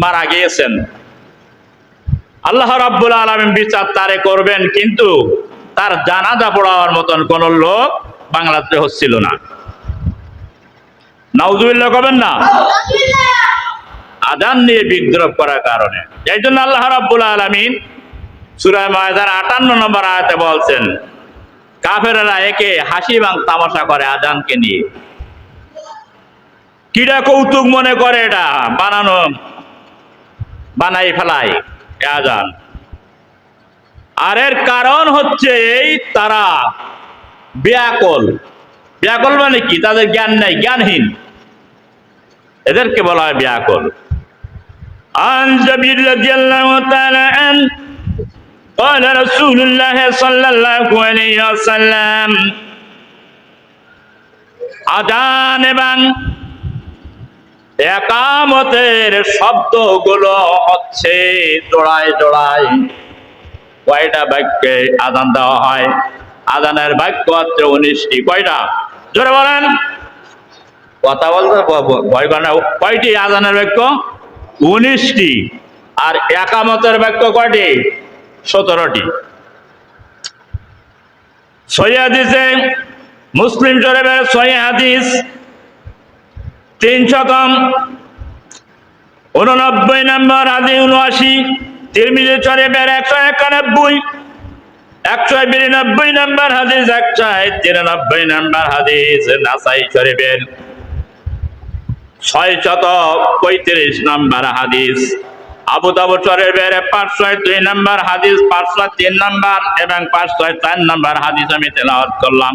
মারা গিয়েছেন। আল্লাহ রাব্বুল আলমিন বিচার তারে করবেন, কিন্তু তার জানাজা পড়াবার মতন কোন লোক বাংলাদেশে হচ্ছিল না। নাউজুবিল্লাহ কবেন না? আজান নিয়ে বিদ্রোহ করার কারণে। এই জন্য আল্লাহ রাব্বুল আলমিন সুরায় মায়দার আটান্ন নম্বর আয়াতে বলছেন, কাফেরেরা একে হাসি বাং তামাশা করে আজানকে নিয়ে। কিরা কৌতুক মনে করে এটা বানানো বানাই ফেলাই এ আজান আর এর কারণ হচ্ছে এই তারা ব্যাকল ব্যাকল মানে কি তাদের জ্ঞান নাই জ্ঞানহীন এদেরকে বলা হয় ব্যাকল عن جبير رضي الله تعالى عنه قال رسول الله صلى الله عليه وسلم আজান এবং একামতের শব্দগুলো হচ্ছে জোড়ায় জোড়ায়। কয়টা বাক্যে আদান দেওয়া হয়? আদানের বাক্য হচ্ছে উনিশটি। কয়টা? জোরে বলেন। কথা বলতে ভয় কয়টি আদানের বাক্য? উনিশটি। আর একামতের বাক্য কয়টি? সতেরোটি। সহি হাদিসে মুসলিম শরীফের সহি হাদিস তিনশো কম উননব্বই নম্বর আদি উনআশি তিরমিজি শরীফের একশো একানব্বই, একশো বিরানব্বই নম্বর হাদিস, একশো তিরানব্বই নম্বর হাদিস, নাসাই শরীফের ছয় শত পঁয়ত্রিশ নম্বর হাদিস, আবু দাবু শরীফের পাঁচশো দুই নম্বর হাদিস, পাঁচশো তিন নম্বর এবং পাঁচশো চার নম্বর হাদিস আমি তেলাওয়াত করলাম।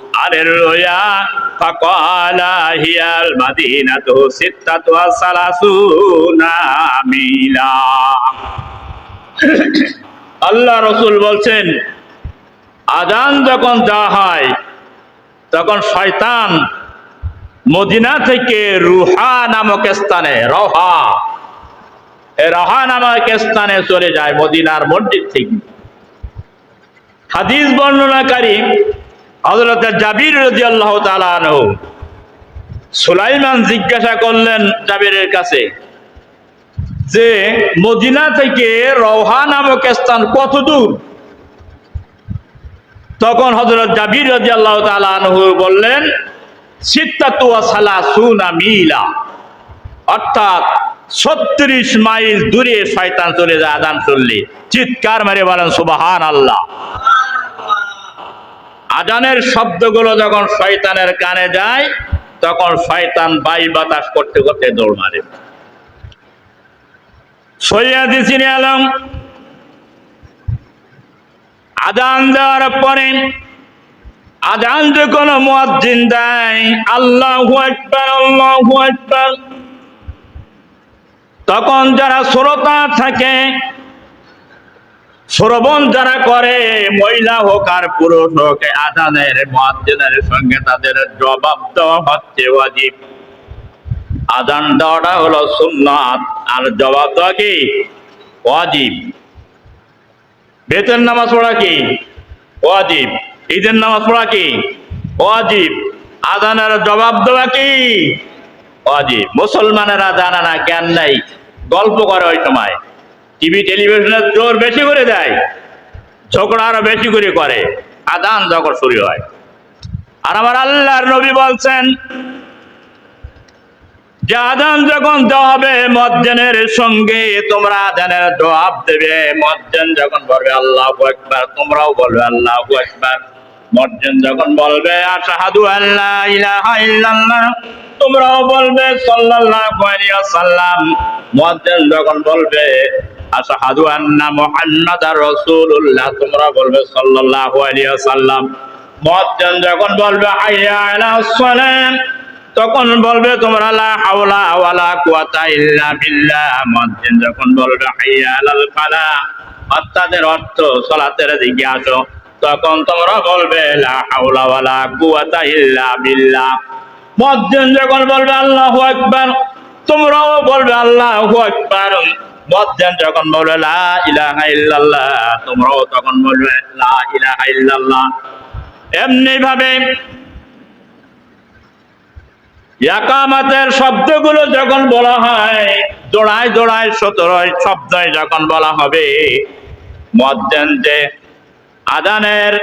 হারের লয়া ফাকালা হিয়াল মাদিনাতু সিত্তাতু মিলা। আল্লাহ রসুল বলছেন আজান যখন যা হয়, তখন শয়তান মদিনা থেকে রুহা নামক স্থানে, রহা রহা নামক স্থানে চলে যায় মদিনার মন্দির থেকে। হাদিস বর্ণনাকারী হজরত জাবির রাজি আল্লাহ তালানহ সুলাইমান জিজ্ঞাসা করলেন জাবিরের কাছে যে, মদিনা থেকে রওহা নামক স্থান কত দূর? তখন হজরত জাবির রাজি আল্লাহ তালু বললেন, সিত্তাতুয়া সালাসুনা মিলা। অর্থাৎ ছত্রিশ মাইল দূরে শয়তান চলে যায় আদান চললে। চিৎকার মারে বলেন সুবাহান আল্লাহ আজানের শব্দগুলো যখন শয়তানের কানে যায়, তখন শয়তান বাই বাতাস করতে করতে দৌড় মারে। আলম আদান দেওয়ার পরে আদান যখন মুয়াজ্জিন দেয়, আল্লাহু আকবার আল্লাহু আকবার। তখন যারা শ্রোতা থাকে শ্রবণ যারা করে, মহিলা হোক আর পুরুষ হোক আদানের মুয়াজ্জিনের সঙ্গে তাদের জবাব দেওয়া হচ্ছে ওয়াজিব। আদান দেওয়াটা হলো সুন্নাত, আর জবাব দেওয়া কি? ওয়াজিব। বেতন নামাজ পড়া কি? ওয়াজিব। ঈদের নামাজ পড়া কি? ওয়াজিব। আদানের জবাব দেওয়া কি? ওয়াজিব। মুসলমানেরা জানা না, জ্ঞান নাই। গল্প করে ওই সময়। টিভি টেলিভিশনের জোর বেশি করে দেয়, ঝগড়া আরও বেশি করে করে, আদান যখন শুরু হয়। আর আমার আল্লাহর নবী বলছেন, যে আদান যখন দেওয়া হবে, মজ্জেনের সঙ্গে তোমরা আদানের জবাব দেবে। মজ্জেন যখন বলবে, আল্লাহ একবার তোমরাও বলবে, আল্লাহ একবার মজ্জেন যখন বলবে, আশাহাদু আল্লাহ ইলাহা ইল্লাল্লাহ তোমরাও বলবে, সাল্লাল্লাহু আলাইহি ওয়াসাল্লাম মজ্জেন যখন বলবে আশাহাদু আন্না মুহাম্মাদার রাসূলুল্লাহ, তোমরা বলবে সাল্লাল্লাহু আলাইহি ওয়াসাল্লাম। মজ্জেন যখন বলবে, হাইয়া আলাস সালাম, তখন বলবে তোমরা, লা হাওলা ওয়ালা কুওয়াতা ইল্লা বিল্লাহ। মুয়াজ্জিন যখন বলবে, হাইয়া আলাল ফালাহ অর্থাৎ অর্থ, সালাতের দিকে আসো। তখন তোমরা বলবে, লা হাওলা ওয়ালা কুওয়াতা ইল্লা বিল্লাহ। মুয়াজ্জিন যখন বলবে, আল্লাহু আকবার, তোমরাও বলবে, আল্লাহু আকবার। মুয়াজ্জিন যখন বলবে লা ইলাহা ইল্লাল্লাহ তোমরাও তখন বলবে লা ইলাহা ইল্লাল্লাহ এমনি ভাবে ইয়াকামাতের শব্দগুলো যখন বলা হয় জোড়ায় জোড়ায় সতেরোয় শব্দ যখন বলা হবে মজ্জেন যে আদানের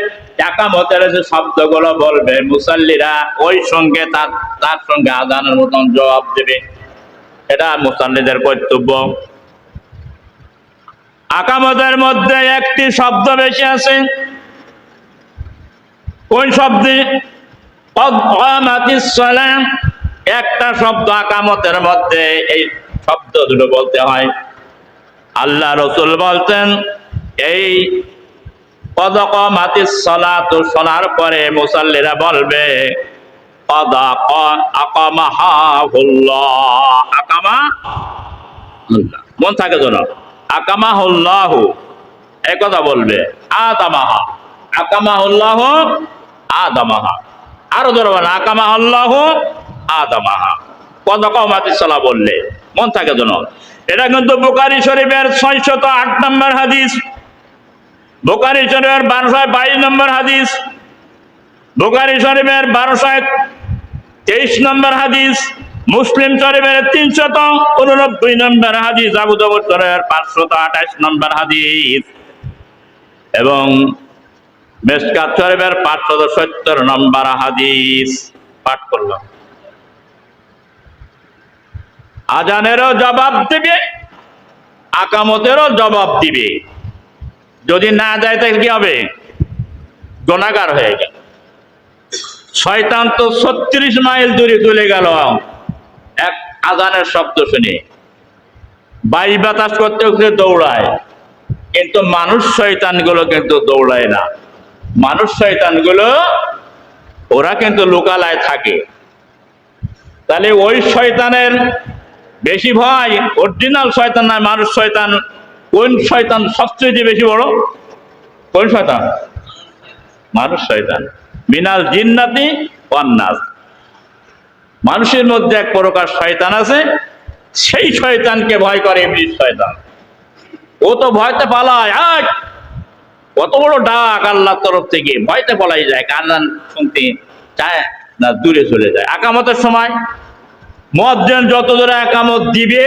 একামতের যে শব্দগুলো বলবে মুসাল্লিরা ওই সঙ্গে তার তার সঙ্গে আদানের মতন জবাব দেবে এটা মুসাল্লিদের কর্তব্য আকামতের মধ্যে একটি শব্দ বেশি আছে। কোন শব্দে? একটা শব্দ আকামতের মধ্যে এই শব্দ দুটো বলতে হয়। আল্লাহ রসুল বলতেন, এই পদক মাতিস সলাত শোনার পরে মুসল্লিরা বলবে আকামা। মন থাকে যেন আকামা হুল্লাহ এই কথা বলবে আদামাহা আকামা হুল্লাহ আদামাহা আরও ধরো বলেন আকামা আল্লাহ আদামাহা পদক মাতিস সলা বললে, মন থাকে যেন। এটা কিন্তু বুকারি শরীফের ছয়শত আট নম্বর হাদিস। বোকারি শরীফের বারোশো বাইশ নম্বর হাদিস। বোকারি শরীফের বারোশো তেইশ নম্বর হাদিস। মুসলিম শরীফের তিনশত উননব্বই নম্বর হাদিস, আবু দাবুদ শরীফের পাঁচশত আঠাশ নম্বর হাদিস। এবং মেসকাত শরীফের পাঁচশত সত্তর নম্বর হাদিস। পাঠ করলাম। আজানেরও জবাব দিবে, আকামতেরও জবাব দিবে। যদি না যায়, তাহলে কি হবে? গুণাগার হয়ে গেল। শয়তান তো ছত্রিশ মাইল দূরে চলে গেল। আজানের শব্দ শুনে। বাই বাতাস করতে করতে দৌড়ায়, কিন্তু মানুষ শয়তানগুলো কিন্তু দৌড়ায় না। মানুষ শয়তানগুলো, ওরা কিন্তু লোকালয় থাকে। তাহলে ওই শয়তানের বেশি ভয় অরিজিনাল শয়তান নয়, মানুষ শয়তান। কোন শয়তান সবচেয়ে বেশি বড়? কোন শয়তান? মানুষ শয়তান। মিনাল জিন্নাতি অন্নাস মানুষের মধ্যে এক প্রকার শয়তান আছে, সেই শয়তানকে ভয় করে ইবলিস শয়তান। ও তো ভয়তে পালায়, আয়! কত বড় ডাক আল্লাহর তরফ থেকে, ভয়তে পালাই যায়, কান্নান শুনতে চায় না, দূরে চলে যায়। আকামতের সময় মজ্জেন যত দূরে একামত দিবে,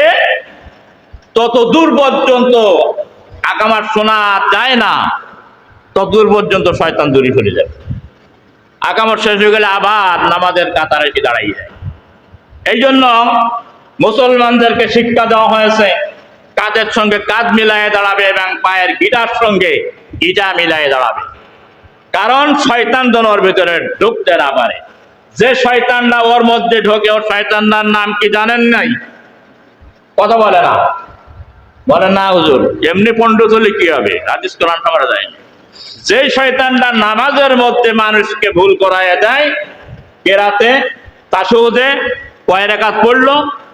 তত দূর পর্যন্ত আকামার শোনা যায় না, তত দূর পর্যন্ত শয়তান দূরে সরে যায় আকামত শেষ হয়ে গেলে আবার নামাজের কাতারে এসে দাঁড়াই যায়। এই জন্য মুসলমানদেরকে শিক্ষা দেওয়া হয়েছে কাঁধের সঙ্গে কাঁধ মিলায়ে দাঁড়াবে এবং পায়ের গিটার সঙ্গে গিটা মিলায়ে দাঁড়াবে। কারণ শয়তান যেন ওর ভিতরে ঢুকতে না পারে। যে শয়তানরা ওর মধ্যে ঢোকে, ওর শয়তানটার নাম কি জানেন নাই? কথা বলে না। বলে না, হুজুর, এমনি পণ্ডিত হলে কি হবে? হাদিস কোরআন করা যায়নি যে শয়তানটা নামাজের মধ্যে মানুষকে ভুল করাইয়া দেয় কেরাতে তাসুদে কয় রেখাত পড়ল?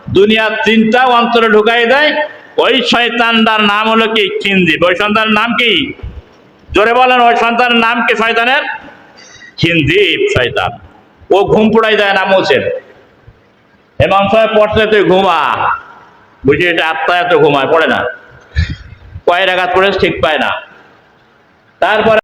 দুনিয়ার চিন্তা অন্তরে ঢুকাই দেয়। ওই শয়তানটার নাম হলো কি? খিন্দিব ওই সন্তানের নাম কি? জোরে বলেন, ওই সন্তানের নাম কি শয়তানের? খিন্দিব শয়তান। ও ঘুম পুড়াই দেয় না মোচের এমন সময় পড়তে তুই ঘুমা। বুঝি এটা আত্মায় এত ঘুমায়, পড়ে না। কয় রাগাত পড়ে, ঠিক পায় না। তারপরে